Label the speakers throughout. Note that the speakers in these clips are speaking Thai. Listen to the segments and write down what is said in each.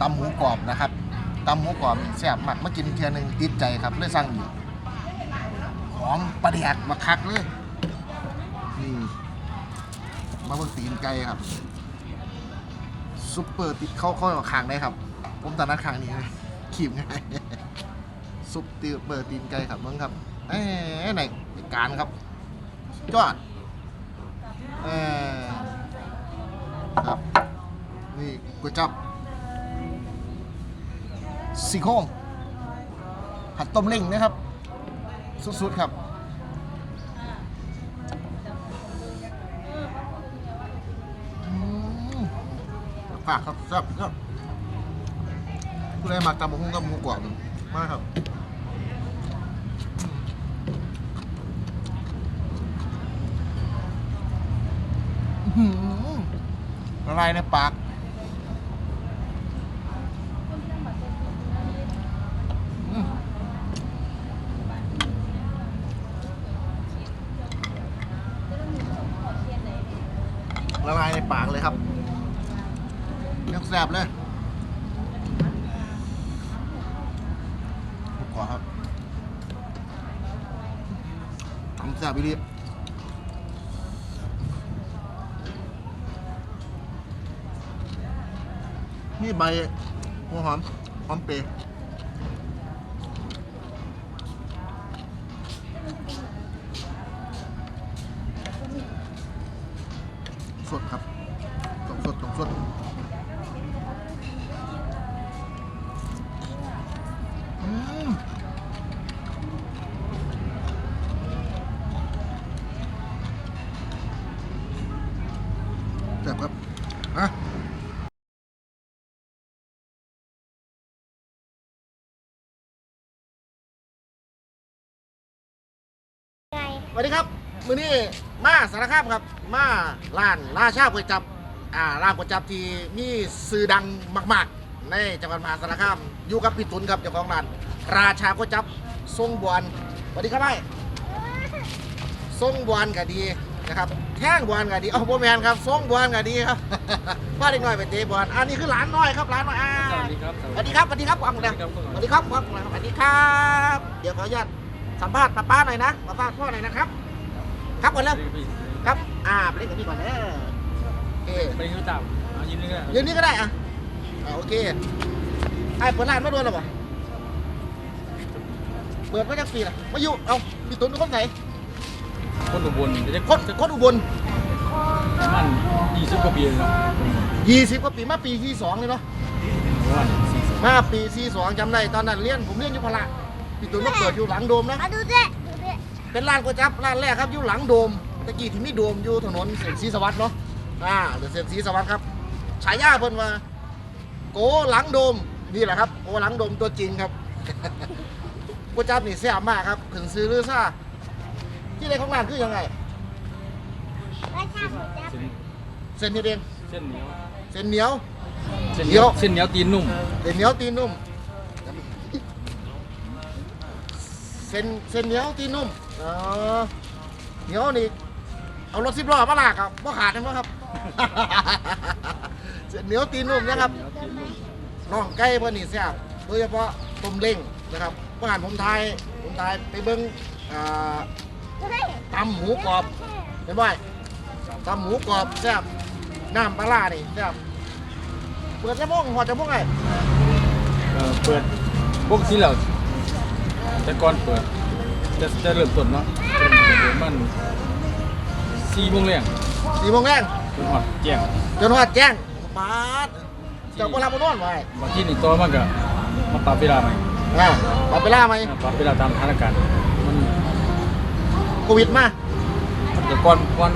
Speaker 1: ตำหมูกรอบนะครับตำหมูกรอบแซ่บมากมากินเทียหนึงติดใจครับเลยสั่งอยู่หอมประเดียกมาคักเลยนี่มาเบิ่งตีนไก่ครับซุปเปอร์ติดเข้าข้ากับคางได้ครับ ผมตอนนั้นคางนี้เลยขีบง่ายซุปเตีเปิดตีนไก่ครับเบิ่งครับเอ้ยไหนการครับสุดยอดเออครับนี่ก๋วยจับ ซี่โครงผัดต้มเล้งนะครับ สุดๆครับฝากครับครับครับผู้ใดมักตำบักหุ่งกับหมูกรอบมากครับอื้อหือละลายในปาก ละลายในปากเลยครับยังแสบเลยขอครับทำแสบอีรีนี่ใบหัวหอม หอมเปรย์ สดครับต้องสดต้องสดอืมแซ่บครับอะ
Speaker 2: ไง
Speaker 1: สวัสดีครับ มือนี้มาสารคามครับมาร้านราชาก๋วยจับอ่าร้านก๋วยจับที่มีสื่อดังมาก ๆ ในจังหวัดมหาสารคามอยู่กับพี่ตุนครับเจ้าของร้าน ราชาก๋วยจับทรงบวนสวัสดีครับไอ้ทรงบวนก็ดีนะครับแท่งบวนก็ดีเอาโบแมนครับทรงบวนก็ดีครับ ว่าเด็กน้อยไปเตะบอลอันนี้คือหลานน้อยครับหลานน้อยอ่า
Speaker 3: สวัสดีครับ
Speaker 1: สวัสดีครับสวัสดีครับอังเลยสวัสดีครับอังเลยสวัสดีครับ เดี๋ยวขออนุญาตสัมภาษณ์ป้าป้าหน่อยนะสัมภาษณ์พ่อหน่อยนะครับ ครับก่อนเร็วครับอ่าไปเล่นกับพี่ก่อนเด้อโอเค
Speaker 3: ไปรู้จักเอายินดีด้วย
Speaker 1: ยืนนี่ก็ได้อะอ่าโอเคไอ้เปิดร้านมาโดนหรอเปล่าเปิดมาจากปีละมาอยู่เอาพี่ตุนเป็นคนไหน
Speaker 3: คนอุบลจะได้
Speaker 1: คนคนอุบล
Speaker 3: มันยี่สิบกว่าปีเลยเนาะ
Speaker 1: ยี่สิบกว่าปีมาปีที่สองเลยเนาะ
Speaker 3: ประมาณสี่สิบ
Speaker 1: มาปีที่สองจำได้ตอนนั้นเรียนผมเรียนอยู่พละพี่ตุนมาเปิดอยู่หลังโดมนะ เป็นร้านก๋วยจั๊บร้านแรกครับอยู่หลังโดมตะกี้ที่มีโดมอยู่ถนนเส้นศรีสวัสดิ์เนาะอ่าหรือเส้นศรีสวัสดิ์ครับฉายาเพิ่นว่าโกหลังโดมนี่แหละครับโกหลังโดมตัวจริงครับก๋วยจั๊บนี่แซ่บมากครับถึงซื้อหรือซ่าที่ใดของร้านคือยังไง
Speaker 2: ราชาหมูจับ
Speaker 3: เส้น
Speaker 1: เส้นนี้เอง
Speaker 3: เส้นเหนียว
Speaker 1: เส้นเหนียว
Speaker 3: เส้น
Speaker 1: เหนี
Speaker 3: เหนี
Speaker 1: ย
Speaker 3: ยววเส้นเหนียวตีนนุ่ม
Speaker 1: เส้นเหนียวตีนนุ่มเส้นเส้นเหนียวตีนนุ่ม อ๋อเหนียวนี่เอารถสิบล้อมาลากครับบ่ขาดกันบ่ครับเส้นเหนียวตีนนุ่มนะครับ
Speaker 3: เหนียวตีนนุ่
Speaker 1: องไก่เพิ่นนี่แซ่บโดยเฉพาะต้มเล้งนะครับเมื่อวานผมทายผมทายไปเบิ่งอ่าตำหมูกรอบเห็นบ่อยตำหมูกรอบแซ่บน้ำปลาร้านี่แซ่บเปิดจะม่วงหอดจะม่วงไง
Speaker 3: เอ่อเปิดพวกที่เราแต่ก่อนเปิด จะจะเริ่มต้นเนาะเปิดมันสี่โมงแรง
Speaker 1: สี่โมงแรง
Speaker 3: จนหอดแจ้ง
Speaker 1: จนหอดแจ้งปาดเจ้าก็รับมานอนไว้
Speaker 3: บางที่นี่ตัวมันก็มาปรับเวลาใหม่
Speaker 1: อ่าปรับเวลาไหม
Speaker 3: ปรับเวลาตามสถานการณ์มัน
Speaker 1: โควิดมา
Speaker 3: แต่ก่อนก่อน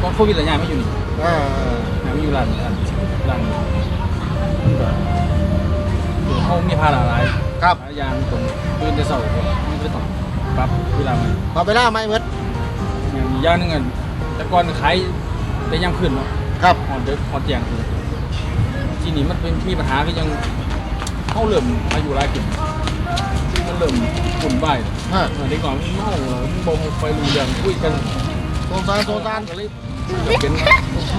Speaker 3: ก่อนโควิดหลายอย่างไม่อยู่นี่
Speaker 1: อ่า
Speaker 3: ยังไม่อยู่ร้านร้านร้านมันก็คือเขามีภาระหลาย
Speaker 1: ครับ
Speaker 3: หลายอย่างตรงตื่นแต่เช้าก็มันก็ต้อง ปรับเวลาใหม่
Speaker 1: ปรับเวลาไหมเบิด
Speaker 3: อย่างอีกอย่างหนึงอะแต่ก่อนขายได้ยังขึ้นเนาะ
Speaker 1: ครับ
Speaker 3: หอนเด็กหอนแจงคือทีนี้มันเป็นมีปัญหาก็ยังเข้าเริ่มมาอยู่หลายขึ้นมันเริ่มขุ่นบ่าย
Speaker 1: อ่า
Speaker 3: เออเด็กก่อนมันเมาเหรอมันบ่ไปรู้เรื่องคุยกัน
Speaker 1: โซนซานโซนซาน
Speaker 3: ก็เลยเป็น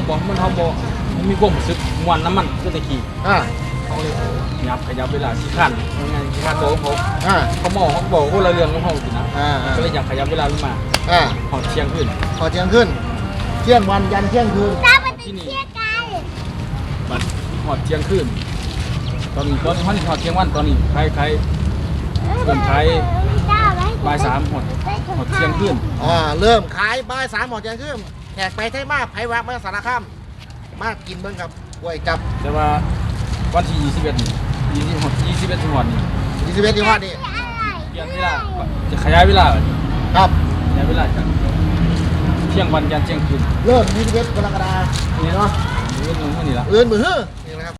Speaker 3: บอกมันเขาบอกมันมีความรู้สึกมวนน้ำมันก็ตะกี้
Speaker 1: อ่า
Speaker 3: เขาเลยยับขยับเวลาขี้ขันยังไงขี้ขันโตเขา
Speaker 1: อ่า
Speaker 3: เขามองเขาบอกว่าเราเรื่องของเขาสินะ
Speaker 1: อ่าอ่า
Speaker 3: ก็เลยอยากขยับเวลาลงมา
Speaker 1: อ่า
Speaker 3: หอดเที่ยงขึ้น
Speaker 1: พอเที่ยงขึ้น เที่ยงวันยันเที่ยงคืน
Speaker 2: ตามันจะเชี่ยกัน
Speaker 3: บัดหอดเที่ยงขึ้น ตอนนี้ตอนนี้เขานี่หอดเที่ยงวันตอนนี้ใครใครเริ่มใช้บ่ายสามหอดหอดเที่ยงขึ้น
Speaker 1: อ่า เริ่มขายบ่ายสามหมดเที่ยงคืนแขกไปไทยมาไผแวะมาสารคามมากินเบิ่งครับกล้วยจับ
Speaker 3: แต่ว่า วันที่21นี่20หอด21ถึงหอดนี่
Speaker 1: ยี่สิบเอ็ดที่ว่านี่
Speaker 3: เปลี่ยนเวลาจะขยายเวลา
Speaker 1: ครับ
Speaker 3: ขยายเวลาจากเที่ยงวันยันเที่ยงคืน
Speaker 1: เริ่มยี่สิบเอ็ดกรกฎาคมนี่เนาะ
Speaker 3: เรื่องนู้นนี่ละ
Speaker 1: เอื้อนมือฮือนี่นะครับ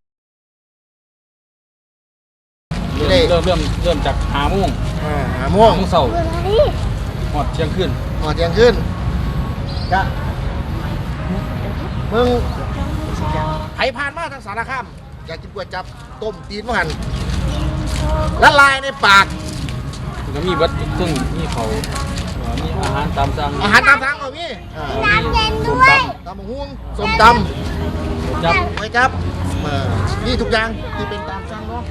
Speaker 3: เริ่มเริ่มเริ่มจากหามง
Speaker 1: อ่าหาม่วง
Speaker 3: โมงเสาหอดเที่ยงคืน
Speaker 1: หมดเที่ยงคืนกะมึงไผ่ผ่านมาทางสารคาม อยากกินกล้วยจับต้มตีนมะหันละลายในปาก
Speaker 3: แล้วมีบัตรซึ่งมีเขาเอ่อมีอาหารตามสั่ง
Speaker 1: อาหารตามสั่งก็มีอ่า
Speaker 2: น้ำเย็น
Speaker 3: ส้
Speaker 2: ด้
Speaker 3: ม
Speaker 2: วย
Speaker 3: ต
Speaker 1: ตำบักหุ่งส้มตำ
Speaker 3: จับำ
Speaker 1: ไว้จับเอ่อนี่ทุกอย่างที่เป็นตามสั่งเนาะ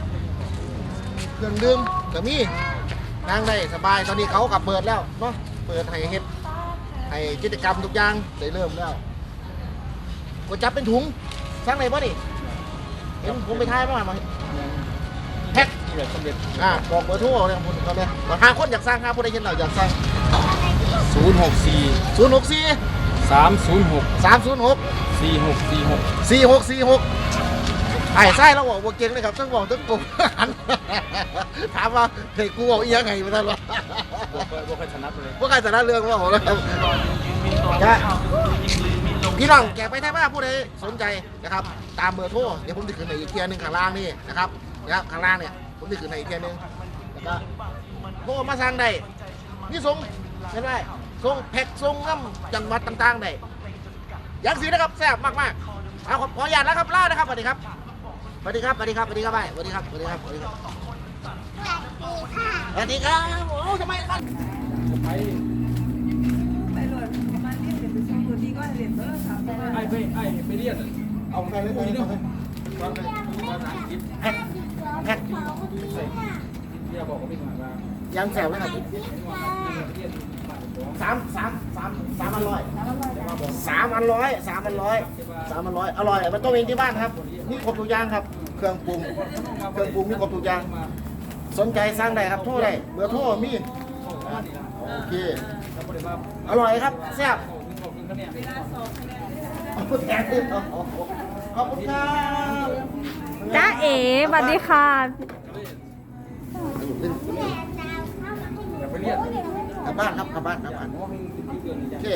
Speaker 1: เครื่องดื่มก็มีนั่งได้สบายตอนนี้เขากับเปิดแล้วเนาะเปิดให้เฮ็ดให้กิจกรรมทุกอย่างได้เริ่มแล้วก๋วยจับเป็นถุงสั่งไหนบ่นี่ เห็นผมไปทายมามาแพ็ค
Speaker 3: ที่แบบสำเร็จ
Speaker 1: อ่าบอกเบอร์โทรเลยผมเขาเลยว่าหาคนอยากสั่งหาผู้ใดเห็นเราอยากสั่ง
Speaker 3: ศูนย์หกสี่
Speaker 1: ศูนย์หกสี่
Speaker 3: สามศูนย์หก
Speaker 1: สามศูนย์หก
Speaker 3: สี่หกสี่หก
Speaker 1: สี่หกสี่หกไอ้ไส้เราบอกว่าเก่งเลยครับต้องบอกต้องกลมถามว่าเฮ้ยกูบอกอีหยังไงมาตลอด
Speaker 3: บอกว่าบอกให้ชนะเลย
Speaker 1: ว่าใครจะได้เรื่องว่าผมแล้วครับจะ พี่น้องแกไปไทยบ้าผู้ใดสนใจนะครับ ตามเบอร์โทรเดี๋ยวผมจะขึ้นในอีกเทียหนึงข้างล่างนี่นะครับนะครับข้างล่างเนี่ยผมจะขึ้นในอีกเทียหนึงแล้วก็โทรมาสั่งได้นี่ส่งเห็นไหมส่งแพ็กส่งน้ำจังหวัดต่างๆได้ยังสีนะครับแซ่บมากๆเอาขอขออนุญาตแล้วครับล่านะครับสวัสดีครับสวัสดีครับสวัสดีครับสวัสดีครับไปสวัสดีครับสวัสดีครับสวัสดีครับสวัสดีครับโอ้ทำไมครั
Speaker 4: ไปไอ้
Speaker 3: ไปเรียน
Speaker 1: เอาไปเลย
Speaker 3: พวกนี้
Speaker 1: เนาะ
Speaker 3: เนาะฟังไปภาษาอังกฤษ
Speaker 1: แพ็คแพ็ค
Speaker 3: เรียบอกว่าไม่มาว่า
Speaker 1: ยังแซวนะครับ
Speaker 3: เรียนบ้าน
Speaker 1: สามสามสามสามอันร้อยสามอันร้อยสามอันร้อยสามอันร้อยอร่อยมันต้องเองที่บ้านครับ นี่ครบทุกอย่างครับ เครื่องปรุงเครื่องปรุงมีครบทุกอย่างสนใจสร้างได้ครับโทรได้เบอร์โทรมีอะโอเคอร่อยครับแซ่
Speaker 3: บ คุณครับเนี่ย
Speaker 1: ขอบคุณแทนขอบคุณครับ
Speaker 4: จ้าเอ๋สวัสดีค่ะ
Speaker 3: อย่าไปเรียน
Speaker 1: กลับบ้านครับกลับบ้านกลับบ้าน
Speaker 3: เพราะว่ามีติดที่เดือนนี้
Speaker 1: โอเค